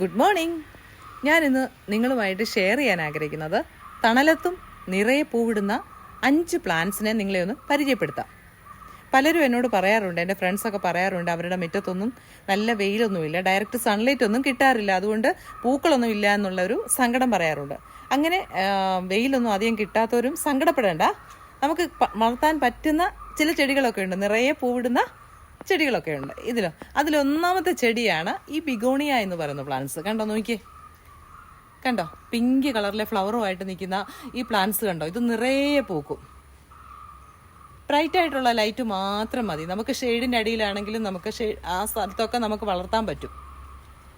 Good morning ഞാനിന്ന് നിങ്ങളുമായിട്ട് share ചെയ്യാൻ ആഗ്രഹിക്കുന്നത് തണലത്തും നിറയെ പൂവിടുന്ന അഞ്ച് പ്ലാന്റ്സിനെ നിങ്ങളെ ഒന്ന് പരിചയപ്പെടുത്താം. പലരും എന്നോട് പറയാറുണ്ട് എന്റെ ഫ്രണ്ട്സൊക്കെ പറയാറുണ്ട് അവരുടെ മുറ്റത്തൊന്നും നല്ല വെയിലൊന്നുമില്ല ഡയറക്റ്റ് സൺലൈറ്റ് ഒന്നും കിട്ടാറില്ല അതുകൊണ്ട് പൂക്കളൊന്നും ഇല്ല എന്നുള്ള ഒരു സങ്കടം പറയാറുണ്ട്. അങ്ങനെ വെയിലൊന്നും അധികം കിട്ടാത്തവരും സങ്കടപ്പെടേണ്ട. നമുക്ക് വളർത്താൻ പറ്റുന്ന ചില ചെടികളൊക്കെ ഉണ്ട്. നിറയെ പൂവിടുന്ന ചെടികളൊക്കെ ഉണ്ട്. ഇതിലോ. അതിലൊന്നാമത്തെ ചെടിയാണ് ഈ ബിഗോണിയ എന്ന് പറയുന്ന പ്ലാന്റ്സ് കണ്ടോ? നോക്കിയേ. കണ്ടോ? പിങ്ക് കളറിലെ ഫ്ലവറുമായിട്ട് നിൽക്കുന്ന ഈ പ്ലാന്റ്സ് കണ്ടോ? ഇത് നിറയെ പൂക്കും. ബ്രൈറ്റ് ആയിട്ടുള്ള ലൈറ്റ് മാത്രം മതി. നമുക്ക് ഷെയ്ഡിന്റെ അടിയിലാണെങ്കിലും നമുക്ക് ഷെയ്ഡ് ആ സ്ഥലത്തൊക്കെ നമുക്ക് വളർത്താൻ പറ്റും.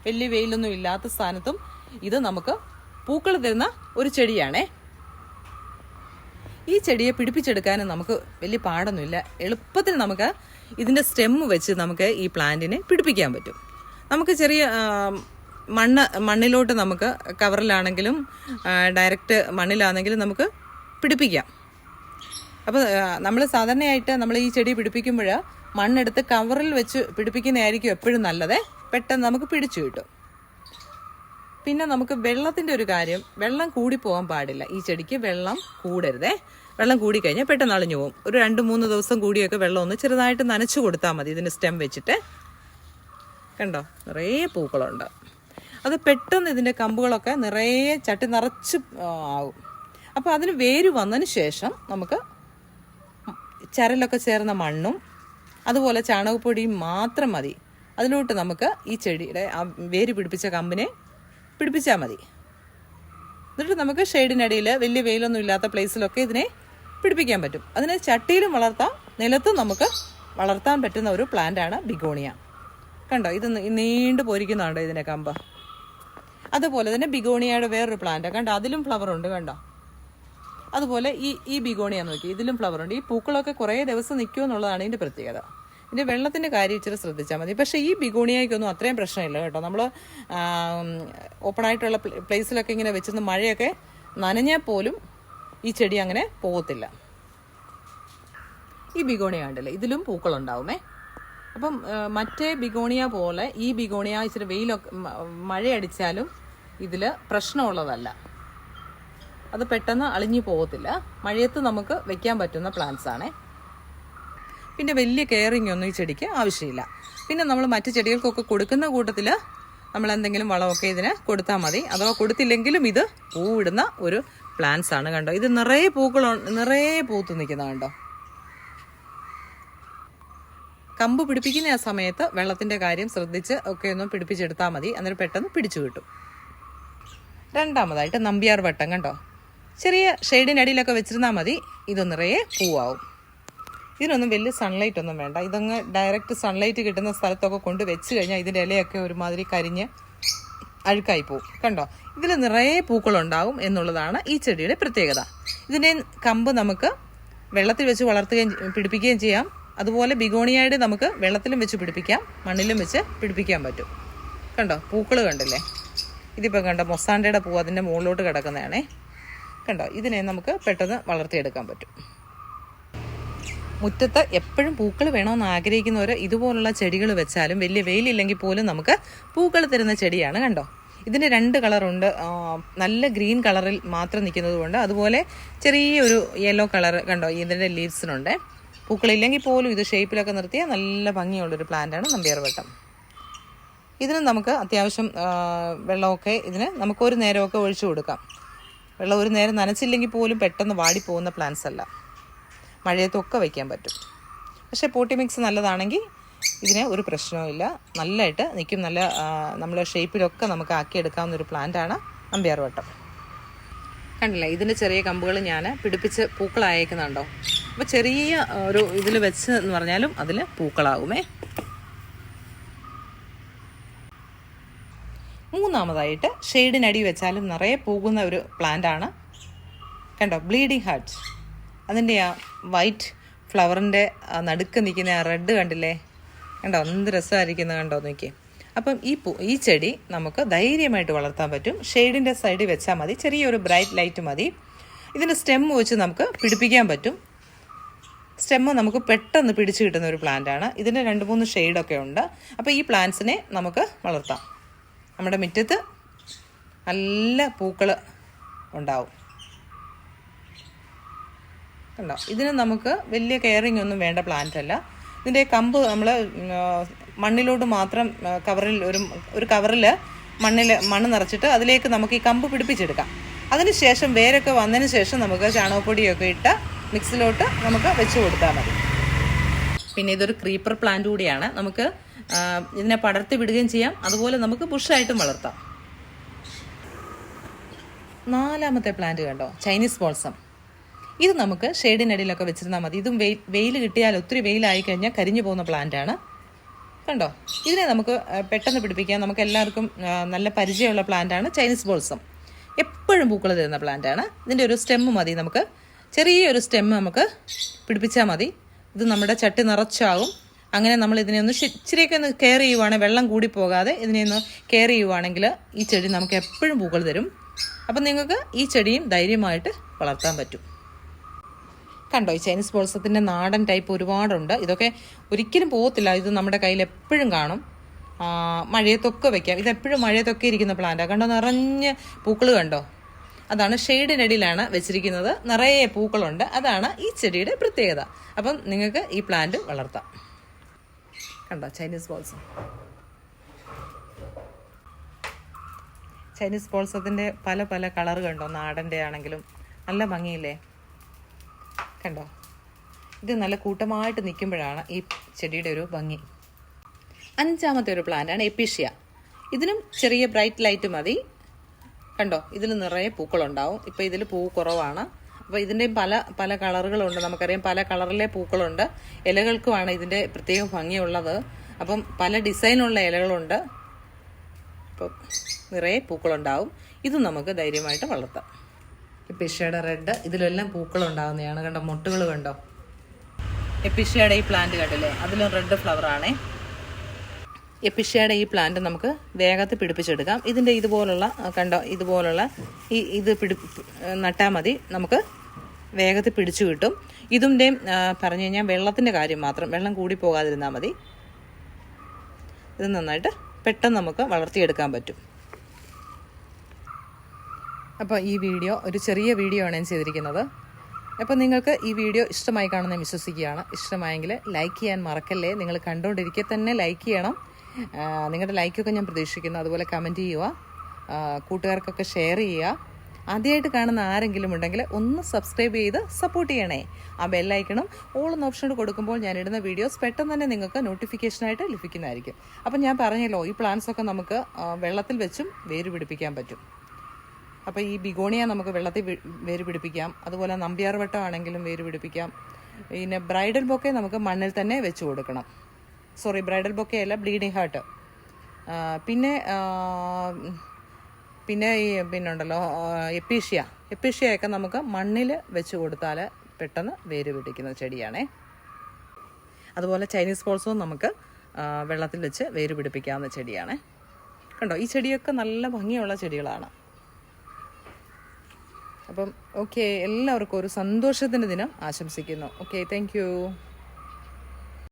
വലിയ വെയിലൊന്നും ഇല്ലാത്ത സ്ഥാനത്തും ഇത് നമുക്ക് പൂക്കൾ തരുന്ന ഒരു ചെടിയാണേ. ഈ ചെടിയെ പിടിപ്പിച്ചെടുക്കാനും നമുക്ക് വലിയ പാടൊന്നുമില്ല. എളുപ്പത്തിൽ നമുക്ക് ഇതിന്റെ സ്റ്റെം വെച്ച് നമുക്ക് ഈ പ്ലാന്റിനെ പിടിപ്പിക്കാൻ പറ്റും. നമുക്ക് ചെറിയ മണ്ണ് മണ്ണിലോട്ട് നമുക്ക് കവറിലാണെങ്കിലും ഡയറക്റ്റ് മണ്ണിലാണെങ്കിലും നമുക്ക് പിടിപ്പിക്കാം. അപ്പോൾ നമ്മൾ സാധാരണയായിട്ട് നമ്മൾ ഈ ചെടി പിടിപ്പിക്കുമ്പോൾ മണ്ണെടുത്ത് കവറിൽ വെച്ച് പിടിപ്പിക്കുന്നതായിരിക്കും എപ്പോഴും നല്ലത്. പെട്ടെന്ന് നമുക്ക് പിടിച്ചു കിട്ടും. പിന്നെ നമുക്ക് വെള്ളത്തിന്റെ ഒരു കാര്യം. വെള്ളം കൂടി പോകാൻ പാടില്ല. ഈ ചെടിക്ക് വെള്ളം കൂടരുതേ. വെള്ളം കൂടിക്കഴിഞ്ഞാൽ പെട്ടെന്ന് അളിഞ്ഞു പോകും ഒരു രണ്ട് മൂന്ന് ദിവസം കൂടിയൊക്കെ വെള്ളം ഒന്ന് ചെറുതായിട്ട് നനച്ചു കൊടുത്താൽ മതി ഇതിന് സ്റ്റെം വെച്ചിട്ട്. കണ്ടോ? നിറയെ പൂക്കളുണ്ട്. അത് പെട്ടെന്ന് ഇതിന്റെ കമ്പുകളൊക്കെ നിറയെ ചട്ടി നിറച്ച് ആവും. അപ്പോൾ അതിന് വേര് വന്നതിന് ശേഷം നമുക്ക് ചരലൊക്കെ ചേർന്ന മണ്ണും അതുപോലെ ചാണകപ്പൊടിയും മാത്രം മതി. അതിലോട്ട് നമുക്ക് ഈ ചെടിയുടെ ആ വേര് പിടിപ്പിച്ച കമ്പിനെ പിടിപ്പിച്ചാൽ മതി. എന്നിട്ട് നമുക്ക് ഷെയ്ഡിനടിയിൽ വലിയ വെയിലൊന്നും ഇല്ലാത്ത പ്ലേസിലൊക്കെ ഇതിനെ പിടിപ്പിക്കാൻ പറ്റും. അതിനെ ചട്ടിയിലും വളർത്താം നിലത്തും നമുക്ക് വളർത്താൻ പറ്റുന്ന ഒരു പ്ലാന്റാണ് ബിഗോണിയ. കണ്ടോ? ഇത് നീണ്ടു പോരിക്കുന്നുണ്ടോ ഇതിനെ കമ്പ്? അതുപോലെ തന്നെ ബിഗോണിയയുടെ വേറൊരു പ്ലാന്റ് കണ്ടോ? അതിലും ഫ്ലവർ ഉണ്ട് കണ്ടോ? അതുപോലെ ഈ ഈ ബിഗോണിയ നോക്കി. ഇതിലും ഫ്ലവർ ഉണ്ട്. ഈ പൂക്കളൊക്കെ കുറേ ദിവസം നിൽക്കുമെന്നുള്ളതാണ് ഇതിന്റെ പ്രത്യേകത. ഇതിന്റെ വെള്ളത്തിന്റെ കാര്യം ഇച്ചിരി ശ്രദ്ധിച്ചാൽ മതി. പക്ഷേ ഈ ബിഗോണിയയ്ക്കൊന്നും അത്രയും പ്രശ്നമില്ല കേട്ടോ. നമ്മൾ ഓപ്പണായിട്ടുള്ള പ്ലേ- പ്ലേസിലൊക്കെ ഇങ്ങനെ വെച്ചിരുന്ന് മഴയൊക്കെ നനഞ്ഞാൽ പോലും ഈ ചെടി അങ്ങനെ പോകത്തില്ല ഈ ബിഗോണിയ ഉണ്ടല്ലേ ഇതിലും പൂക്കളുണ്ടാവുമേ. അപ്പം മറ്റേ ബിഗോണിയ പോലെ ഈ ബിഗോണിയ ഇച്ചിരി വെയിലൊക്കെ മഴയടിച്ചാലും ഇതിൽ പ്രശ്നമുള്ളതല്ല. അത് പെട്ടെന്ന് അളിഞ്ഞു പോകത്തില്ല മഴയത്ത് നമുക്ക് വെക്കാൻ പറ്റുന്ന പ്ലാന്റ്സ് ആണേ. പിന്നെ വലിയ കെയറിങ് ഒന്നും ഈ ചെടിക്ക് ആവശ്യമില്ല. പിന്നെ നമ്മൾ മറ്റു ചെടികൾക്കൊക്കെ കൊടുക്കുന്ന കൂട്ടത്തിൽ നമ്മൾ എന്തെങ്കിലും വളമൊക്കെ ഇതിന് കൊടുത്താൽ മതി. അഥവാ കൊടുത്തില്ലെങ്കിലും ഇത് പൂവിടുന്ന ഒരു പ്ലാന്റ്സ് ആണ് കണ്ടോ? ഇത് നിറയെ പൂക്കൾ നിറയെ പൂത്തു നിൽക്കുന്ന കണ്ടോ? കമ്പ് പിടിപ്പിക്കുന്ന ആ സമയത്ത് വെള്ളത്തിന്റെ കാര്യം ശ്രദ്ധിച്ച് ഒക്കെ ഒന്ന് പിടിപ്പിച്ചെടുത്താൽ മതി. അന്നേരം പെട്ടെന്ന് പിടിച്ചു കിട്ടും. രണ്ടാമതായിട്ട് നമ്പ്യാർ വട്ടം കണ്ടോ? ചെറിയ ഷെയ്ഡിനടിയിലൊക്കെ വെച്ചിരുന്നാൽ മതി. ഇത് നിറയെ പൂവാവും. ഇതിനൊന്നും വലിയ സൺലൈറ്റ് ഒന്നും വേണ്ട. ഇതങ്ങ് ഡയറക്റ്റ് സൺലൈറ്റ് കിട്ടുന്ന സ്ഥലത്തൊക്കെ കൊണ്ട് വെച്ച് കഴിഞ്ഞാൽ ഇതിന്റെ ഇലയൊക്കെ ഒരുമാതിരി കരിഞ്ഞ് അഴുക്കായി പോവും. കണ്ടോ? ഇതിൽ നിറയെ പൂക്കളുണ്ടാവും എന്നുള്ളതാണ് ഈ ചെടിയുടെ പ്രത്യേകത. ഇതിന്റെ കമ്പ് നമുക്ക് വെള്ളത്തിൽ വെച്ച് വളർത്തുകയും പിടിപ്പിക്കുകയും ചെയ്യാം. അതുപോലെ ബിഗോണിയായിട്ട് നമുക്ക് വെള്ളത്തിലും വെച്ച് പിടിപ്പിക്കാം. മണ്ണിലും വെച്ച് പിടിപ്പിക്കാൻ പറ്റും. കണ്ടോ? പൂക്കൾ കണ്ടില്ലേ? ഇതിപ്പോൾ കണ്ടോ? മൊസാണ്ടയുടെ പൂ അതിന്റെ മുകളിലോട്ട് കിടക്കുന്നതാണേ. കണ്ടോ? ഇതിനെ നമുക്ക് പെട്ടെന്ന് വളർത്തിയെടുക്കാൻ പറ്റും. മുറ്റത്ത് എപ്പോഴും പൂക്കൾ വേണമെന്ന് ആഗ്രഹിക്കുന്നവർ ഇതുപോലുള്ള ചെടികൾ വെച്ചാലും വലിയ വെയിലില്ലെങ്കിൽ പോലും നമുക്ക് പൂക്കൾ തരുന്ന ചെടിയാണ് കണ്ടോ? ഇതിന് രണ്ട് കളറുണ്ട്. നല്ല ഗ്രീൻ കളറിൽ മാത്രം നിൽക്കുന്നത് കൊണ്ട് അതുപോലെ ചെറിയൊരു യെല്ലോ കളർ കണ്ടോ ഇതിന്റെ ലീവ്സിനുണ്ട്. പൂക്കളില്ലെങ്കിൽ പോലും ഇത് ഷേപ്പിലൊക്കെ നിർത്തിയ നല്ല ഭംഗിയുള്ളൊരു പ്ലാന്റാണ് നമ്പ്യാർവട്ടം. ഇതിന് നമുക്ക് അത്യാവശ്യം വെള്ളമൊക്കെ ഇതിന് നമുക്കൊരു നേരമൊക്കെ ഒഴിച്ചു കൊടുക്കാം. വെള്ളം ഒരു നേരം നനച്ചില്ലെങ്കിൽ പോലും പെട്ടെന്ന് വാടിപ്പോകുന്ന പ്ലാന്റ്സ് അല്ല. മഴയത്തൊക്കെ വയ്ക്കാൻ പറ്റും. പക്ഷേ പോട്ടി മിക്സ് നല്ലതാണെങ്കിൽ ഇതിന് ഒരു പ്രശ്നവുമില്ല. നല്ലതായിട്ട് നിൽക്കും നല്ല നമ്മൾ ഷേപ്പിലൊക്കെ നമുക്ക് ആക്കിയെടുക്കാവുന്ന ഒരു പ്ലാന്റാണ് അമ്പിയാർ വട്ടം. കണ്ടില്ലേ? ഇതിന്റെ ചെറിയ കമ്പുകൾ ഞാൻ പിടിപ്പിച്ച് പൂക്കളായേക്കുന്നുണ്ടോ? അപ്പോൾ ചെറിയ ഒരു ഇതിൽ വെച്ച് എന്ന് പറഞ്ഞാലും അതിൽ പൂക്കളാകുമേ മൂന്നാമതായിട്ട് ഷെയ്ഡിനടി വെച്ചാലും നിറയെ പോകുന്ന ഒരു പ്ലാന്റാണ് കണ്ടോ? ബ്ലീഡിങ് ഹാർട്ട് അതിന്റെ ആ വൈറ്റ് ഫ്ലവറിന്റെ നടുക്ക് നിൽക്കുന്ന ആ റെഡ് കണ്ടില്ലേ? കണ്ടോ? എന്ത് രസമായിരിക്കുന്നത് കണ്ടോ? നോക്കി അപ്പം ഈ പൂ ഈ ചെടി നമുക്ക് ധൈര്യമായിട്ട് വളർത്താൻ പറ്റും. ഷെയ്ഡിന്റെ സൈഡിൽ വെച്ചാൽ മതി. ചെറിയൊരു ബ്രൈറ്റ് ലൈറ്റ് മതി. ഇതിന്റെ സ്റ്റെം വെച്ച് നമുക്ക് പിടിപ്പിക്കാൻ പറ്റും. സ്റ്റെമ്മ് നമുക്ക് പെട്ടെന്ന് പിടിച്ചു കിട്ടുന്ന ഒരു പ്ലാന്റ് ആണ്. ഇതിന് രണ്ട് മൂന്ന് ഷെയ്ഡൊക്കെ ഉണ്ട്. അപ്പോൾ ഈ പ്ലാന്റ്സിനെ നമുക്ക് വളർത്താം. നമ്മുടെ മുറ്റത്ത് നല്ല പൂക്കൾ ഉണ്ടാവും. കണ്ടോ? ഇതിന് നമുക്ക് വലിയ കെയറിങ് ഒന്നും വേണ്ട പ്ലാന്റ് അല്ല. ഇതിന്റെ കമ്പ് നമ്മൾ മണ്ണിലോട്ട് മാത്രം കവറിൽ ഒരു ഒരു കവറിൽ മണ്ണിൽ മണ്ണ് നിറച്ചിട്ട് അതിലേക്ക് നമുക്ക് ഈ കമ്പ് പിടിപ്പിച്ചെടുക്കാം. അതിനുശേഷം വേരൊക്കെ വന്നതിന് ശേഷം നമുക്ക് ചാണകപ്പൊടിയൊക്കെ ഇട്ട് മിക്സിലോട്ട് നമുക്ക് വെച്ച് കൊടുത്താൽ മതി. പിന്നെ ഇതൊരു ക്രീപ്പർ പ്ലാന്റ് കൂടിയാണ്. നമുക്ക് ഇതിനെ പടർത്തി വിടുകയും ചെയ്യാം. അതുപോലെ നമുക്ക് ബുഷായിട്ടും വളർത്താം. നാലാമത്തെ പ്ലാന്റ് കണ്ടോ? ചൈനീസ് ബോൾസം ഇത് നമുക്ക് ഷെയ്ഡിനടിയിലൊക്കെ വെച്ചിരുന്നാൽ മതി. ഇതും വെയിൽ കിട്ടിയാൽ ഒത്തിരി വെയിലായി കഴിഞ്ഞാൽ കരിഞ്ഞു പോകുന്ന പ്ലാന്റാണ് കണ്ടോ? ഇതിനെ നമുക്ക് പെട്ടെന്ന് പിടിപ്പിക്കാം. നമുക്ക് എല്ലാവർക്കും നല്ല പരിചയമുള്ള പ്ലാന്റാണ് ചൈനീസ് ബോൾസം എപ്പോഴും പൂക്കൾ തരുന്ന പ്ലാന്റാണ് ഇതിന്റെ ഒരു സ്റ്റെമ്മ് മതി നമുക്ക്. ചെറിയൊരു സ്റ്റെമ്മ് നമുക്ക് പിടിപ്പിച്ചാൽ മതി. ഇത് നമ്മുടെ ചട്ടി നിറച്ചാകും. അങ്ങനെ നമ്മൾ ഇതിനെ ഒന്ന് ഇച്ചിരിയൊക്കെ ഒന്ന് കെയർ ചെയ്യുവാണെങ്കിൽ വെള്ളം കൂടി പോകാതെ ഇതിനെ ഒന്ന് കെയർ ചെയ്യുവാണെങ്കിൽ ഈ ചെടി നമുക്ക് എപ്പോഴും പൂക്കൾ തരും. അപ്പം നിങ്ങൾക്ക് ഈ ചെടിയും ധൈര്യമായിട്ട് വളർത്താൻ പറ്റും. കണ്ടോ? ഈ ചൈനീസ് ബോൾസത്തിന്റെ നാടൻ ടൈപ്പ് ഒരുപാടുണ്ട്. ഇതൊക്കെ ഒരിക്കലും പോകത്തില്ല. ഇത് നമ്മുടെ കയ്യിൽ എപ്പോഴും കാണും. മഴയത്തൊക്കെ വെക്കാം. ഇതെപ്പോഴും മഴയത്തൊക്കെ ഇരിക്കുന്ന പ്ലാന്റാണ് കണ്ടോ? നിറഞ്ഞ് പൂക്കൾ കണ്ടോ? അതാണ് ഷെയ്ഡിനടിയിലാണ് വെച്ചിരിക്കുന്നത്. നിറയെ പൂക്കളുണ്ട്. അതാണ് ഈ ചെടിയുടെ പ്രത്യേകത. അപ്പം നിങ്ങൾക്ക് ഈ പ്ലാന്റ് വളർത്താം. കണ്ടോ? ചൈനീസ് ബോൾസം ചൈനീസ് ബോൾസത്തിന്റെ പല പല കളർ കണ്ടോ? നാടന്റെ ആണെങ്കിലും നല്ല ഭംഗിയില്ലേ? കണ്ടോ? ഇത് നല്ല കൂട്ടമായിട്ട് നിൽക്കുമ്പോഴാണ് ഈ ചെടിയുടെ ഒരു ഭംഗി. അഞ്ചാമത്തെ ഒരു പ്ലാന്റാണ് എപ്പിഷ്യ ഇതിനും ചെറിയ ബ്രൈറ്റ് ലൈറ്റ് മതി. കണ്ടോ? ഇതിൽ നിറയെ പൂക്കളുണ്ടാവും. ഇപ്പോൾ ഇതിൽ പൂ കുറവാണ്. അപ്പോൾ ഇതിന്റെയും പല പല കളറുകളുണ്ട്. നമുക്കറിയാം പല കളറിലെ പൂക്കളുണ്ട്. ഇലകൾക്കുമാണ് ഇതിന്റെ പ്രത്യേക ഭംഗിയുള്ളത്. അപ്പം പല ഡിസൈനുള്ള ഇലകളുണ്ട്. അപ്പം നിറയെ പൂക്കളുണ്ടാവും. ഇത് നമുക്ക് ധൈര്യമായിട്ട് വളർത്താം. എപ്പിഷ്യയുടെ റെഡ്. ഇതിലെല്ലാം പൂക്കൾ ഉണ്ടാകുന്നതാണ് കണ്ടോ മുട്ടുകൾ കണ്ടോ? എപ്പിഷയുടെ ഈ പ്ലാന്റ് കണ്ടില്ലേ? അതിലും റെഡ് ഫ്ലവർ ആണേ. എപ്പിഷ്യയുടെ ഈ പ്ലാന്റ് നമുക്ക് വേഗത്തിൽ പിടിപ്പിച്ചെടുക്കാം. ഇതിന്റെ ഇതുപോലുള്ള കണ്ടോ ഇതുപോലുള്ള ഈ ഇത് പിടി നട്ടാൽ മതി. നമുക്ക് വേഗത്തിൽ പിടിച്ചു കിട്ടും. ഇതിന്റെയും പറഞ്ഞു കഴിഞ്ഞാൽ വെള്ളത്തിന്റെ കാര്യം മാത്രം. വെള്ളം കൂടി പോകാതിരുന്നാൽ മതി. ഇത് നന്നായിട്ട് പെട്ടെന്ന് നമുക്ക് വളർത്തിയെടുക്കാൻ പറ്റും. അപ്പോൾ ഈ വീഡിയോ ഒരു ചെറിയ വീഡിയോ ആണ് ഞാൻ ചെയ്തിരിക്കുന്നത്. അപ്പോൾ നിങ്ങൾക്ക് ഈ വീഡിയോ ഇഷ്ടമായി കാണുന്ന വിശ്വസിക്കുകയാണ്. ഇഷ്ടമായെങ്കിൽ ലൈക്ക് ചെയ്യാൻ മറക്കല്ലേ? നിങ്ങൾ കണ്ടുകൊണ്ടിരിക്കെ തന്നെ ലൈക്ക് ചെയ്യണം. നിങ്ങളുടെ ലൈക്കൊക്കെ ഞാൻ പ്രതീക്ഷിക്കുന്നു. അതുപോലെ കമന്റ് ചെയ്യുക. കൂട്ടുകാർക്കൊക്കെ ഷെയർ ചെയ്യുക. ആദ്യമായിട്ട് കാണുന്ന ആരെങ്കിലും ഉണ്ടെങ്കിൽ ഒന്ന് സബ്സ്ക്രൈബ് ചെയ്ത് സപ്പോർട്ട് ചെയ്യണേ. ആ ബെല്ലൈക്കണം ഓൾ ഓപ്ഷൻ കൊടുക്കുമ്പോൾ ഞാൻ ഇടുന്ന വീഡിയോസ് പെട്ടെന്ന് തന്നെ നിങ്ങൾക്ക് നോട്ടിഫിക്കേഷനായിട്ട് ലഭിക്കുന്നതായിരിക്കും. അപ്പം ഞാൻ പറഞ്ഞല്ലോ ഈ പ്ലാന്റ്സ് ഒക്കെ നമുക്ക് വെള്ളത്തിൽ വെച്ചും വേര് പിടിപ്പിക്കാൻ പറ്റും. അപ്പോൾ ഈ ബിഗോണിയ നമുക്ക് വെള്ളത്തിൽ വേര് പിടിപ്പിക്കാം. അതുപോലെ നമ്പ്യാർ വട്ടം ആണെങ്കിലും വേര് പിടിപ്പിക്കാം. പിന്നെ ബ്രൈഡൽ ബൊക്കെ നമുക്ക് മണ്ണിൽ തന്നെ വെച്ച് കൊടുക്കണം. സോറി ബ്രൈഡൽ ബൊക്കെ അല്ല ബ്ലീഡിങ് ഹാർട്ട്. പിന്നെ പിന്നെ ഈ പിന്നെ ഉണ്ടല്ലോ എപ്പീഷ്യ. എപ്പീഷ്യയൊക്കെ നമുക്ക് മണ്ണിൽ വെച്ച് കൊടുത്താൽ പെട്ടെന്ന് വേര് പിടിക്കുന്ന ചെടിയാണേ. അതുപോലെ ചൈനീസ് ബോൾസും നമുക്ക് വെള്ളത്തിൽ വെച്ച് വേര് പിടിപ്പിക്കാവുന്ന ചെടിയാണ്. കണ്ടോ? ഈ ചെടിയൊക്കെ നല്ല ഭംഗിയുള്ള ചെടികളാണ്. അപ്പം ഓക്കെ എല്ലാവർക്കും ഒരു സന്തോഷത്തിന്റെ ദിനം ആശംസിക്കുന്നു. Okay thank